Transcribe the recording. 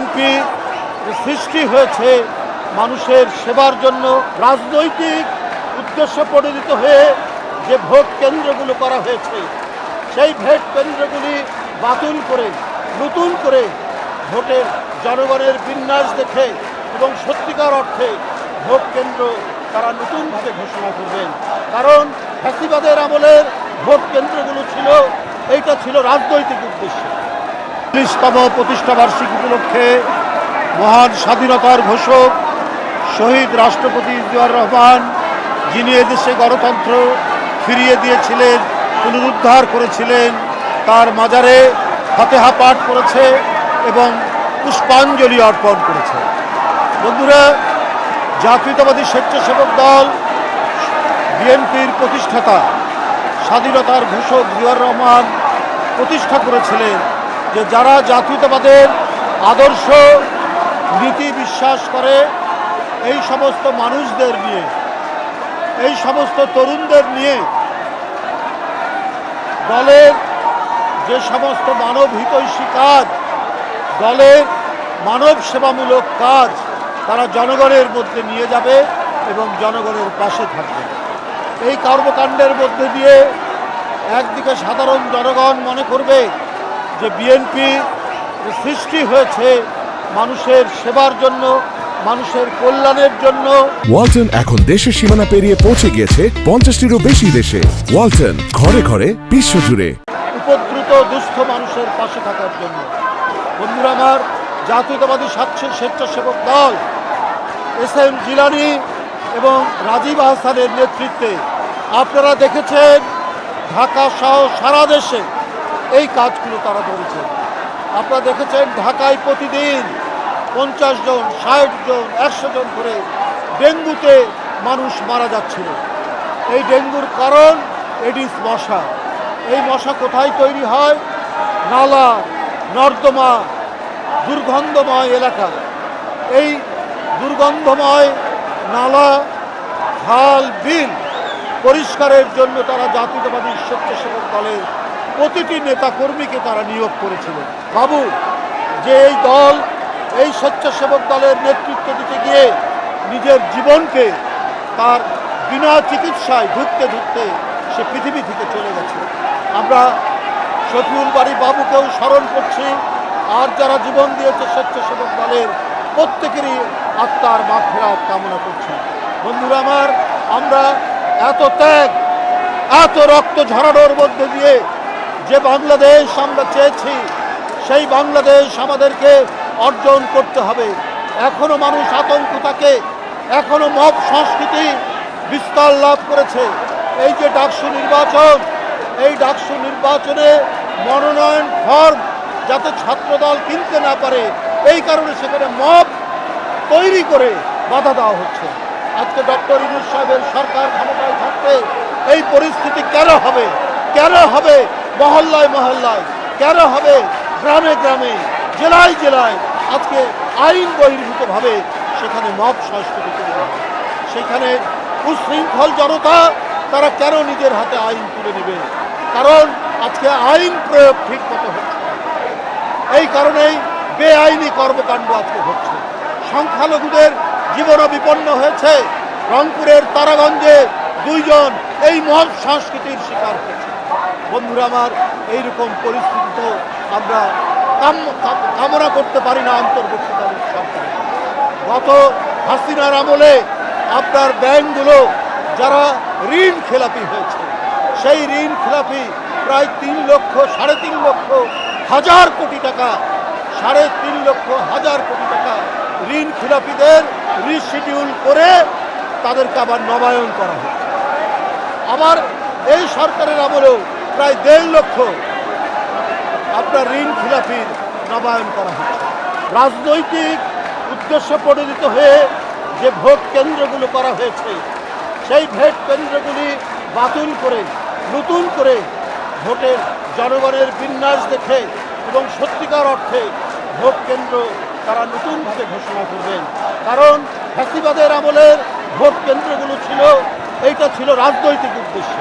BNP সৃষ্টি হয়েছে মানুষের সেবার জন্য রাজনৈতিক উদ্দেশ্য পরিণত হয়ে যে ভোট কেন্দ্রগুলো করা হয়েছে, সেই ভোট কেন্দ্রগুলি বাতিল করে, নতুন করে ভোটের জনগণের বিন্যাস দেখে এবং সত্যিকার অর্থে ভোট কেন্দ্র তারা নতুনভাবে ঘোষণা করবেন। কারণ ফ্যাসিবাদের আমলের ভোট কেন্দ্রগুলো ছিল, এইটা ছিল রাজনৈতিক উদ্দেশ্য। চল্লিশতম প্রতিষ্ঠা বার্ষিকী উপলক্ষে মহান স্বাধীনতার ঘোষক শহীদ রাষ্ট্রপতি জিয়াউর রহমান যিনি এদেশে গণতন্ত্র ফিরিয়ে দিয়েছিলেন, পুনরুদ্ধার করেছিলেন, তার মাজারে ফাতেহা পাঠ করেছে এবং পুষ্পাঞ্জলি অর্পণ করেছে। বন্ধুরা, জাতীয়তাবাদী স্বেচ্ছাসেবক দল, বিএনপির প্রতিষ্ঠাতা, স্বাধীনতার ঘোষক জিয়াউর রহমান প্রতিষ্ঠা করেছিলেন যে যারা জাতীয়তাবাদের আদর্শ নীতি বিশ্বাস করে, এই সমস্ত মানুষদের নিয়ে, এই সমস্ত তরুণদের নিয়ে দলের যে সমস্ত মানব হিতৈষী কাজ, দলের মানব সেবামূলক কাজ তারা জনগণের মধ্যে নিয়ে যাবে এবং জনগণের পাশে থাকবে। এই কর্মকাণ্ডের মধ্যে দিয়ে একদিকে সাধারণ জনগণ মনে করবে যে বিএনপি সৃষ্টি হয়েছে মানুষের সেবার জন্য মানুষের কল্যাণের জন্য। ওয়ালটন এখন দেশের সীমানা পেরিয়ে পৌঁছে গিয়েছে পঞ্চাশটিরও বেশি দেশে। ওয়ালটন ঘরে ঘরে বিশ্বজুড়ে। উপদ্রুত দুস্থ মানুষের পাশে থাকার জন্য। বন্ধুরা আমার জাতীয়তাবাদী স্বাচ্ছ স্বেচ্ছাসেবক দল এস এম জিলানি এবং রাজীব আহসানের নেতৃত্বে। আপনারা দেখেছেন ঢাকা সহ সারা দেশে এই কাজগুলো তারা করেছেন আপনারা দেখেছেন, ঢাকায় প্রতিদিন পঞ্চাশ জন, ষাট জন, একশো জন করে ডেঙ্গুতে মানুষ মারা যাচ্ছিল। এই ডেঙ্গুর কারণ এডিস মশা। এই মশা কোথায় তৈরি হয়? নালা, নর্দমা, দুর্গন্ধময় এলাকা। এই দুর্গন্ধময় নালা খাল বিল পরিষ্কারের জন্য তারা জাতীয়তাবাদী স্বেচ্ছাসেবক দলের প্রতিটি নেতা কর্মীকে তারা নিয়োগ করেছিলেন বাবু, যে এই দল, এই স্বেচ্ছাসেবক দলের নেতৃত্ব দিতে গিয়ে নিজের জীবনকে তার বিনা চিকিৎসায় ধুকতে ধুকতে সে পৃথিবী থেকে চলে গেছে। আমরা শফিউল বাড়ি বাবুকেও স্মরণ করছি, আর যারা জীবন দিয়েছে স্বেচ্ছাসেবক দলের, প্রত্যেকেরই আত্মার মাফেরাত কামনা করছি। বন্ধুরা আমার, আমরা এত ত্যাগ, এত রক্ত ঝরানোর মধ্যে দিয়ে যে বাংলাদেশ আমরা চেয়েছি, সেই বাংলাদেশ আমাদেরকে অর্জন করতে হবে। এখনও মানুষ আতঙ্ক থাকে, এখনও মব সংস্কৃতি বিস্তার লাভ করেছে। এই যে ডাকসু নির্বাচন, এই ডাকসু নির্বাচনে মনোনয়ন ফর্ম যাতে ছাত্রদল কিনতে না পারে, এই কারণে সেখানে মব তৈরি করে বাধা দেওয়া হচ্ছে। আজকে ডক্টর ইনুস সাহেবের সরকার ক্ষমতায় থাকতে এই পরিস্থিতি কেন হবে? কেন হবে? মহল্লায় মহল্লায়। কেন হবে? গ্রামে গ্রামে, জেলায় জেলায় আজকে আইন বহির্ভূতভাবে সেখানে মব সংস্কৃতি হবে। সেখানে উশৃঙ্খল জনতা, তারা কেন নিজের হাতে আইন তুলে নেবে? কারণ আজকে আইন প্রয়োগ ঠিক মতো হচ্ছে এই কারণেই বেআইনি কর্মকাণ্ড আজকে হচ্ছে সংখ্যালঘুদের জীবনও বিপন্ন হয়েছে। রংপুরের তারাগঞ্জে দুইজন এই মহৎ সংস্কৃতির শিকার হয়েছে। বন্ধুরা আমার, এইরকম পরিস্থিতি তো আমরা কাম- কাম- কামনা করতে পারি না অন্তর্বর্তীকালীন সরকার গত হাসিনার আমলে আপনার ব্যাংকগুলো যারা ঋণ খেলাপি হয়েছে, সেই ঋণ খেলাপি প্রায় তিন লক্ষ, সাড়ে তিন লক্ষ, হাজার কোটি টাকা, সাড়ে তিন লক্ষ, হাজার কোটি টাকা ঋণ খেলাপিদের রিশিডিউল করে তাদেরকে আবার নবায়ন করা হচ্ছে আবার এই সরকারের আমলেও প্রায় দেড় লক্ষ আপনার ঋণ খিলাফির নবায়ন করা হচ্ছে। রাজনৈতিক উদ্দেশ্য পরিণত হয়ে যে ভোট কেন্দ্রগুলো করা হয়েছে, সেই ভোট কেন্দ্রগুলি বাতিল করে, নতুন করে ভোটের জনগণের বিন্যাস দেখে এবং সত্যিকার অর্থে ভোট কেন্দ্র তারা নতুনভাবে ঘোষণা করবেন। কারণ ফ্যাসিবাদের আমলের ভোট কেন্দ্রগুলো ছিল, এইটা ছিল রাজনৈতিক উদ্দেশ্য।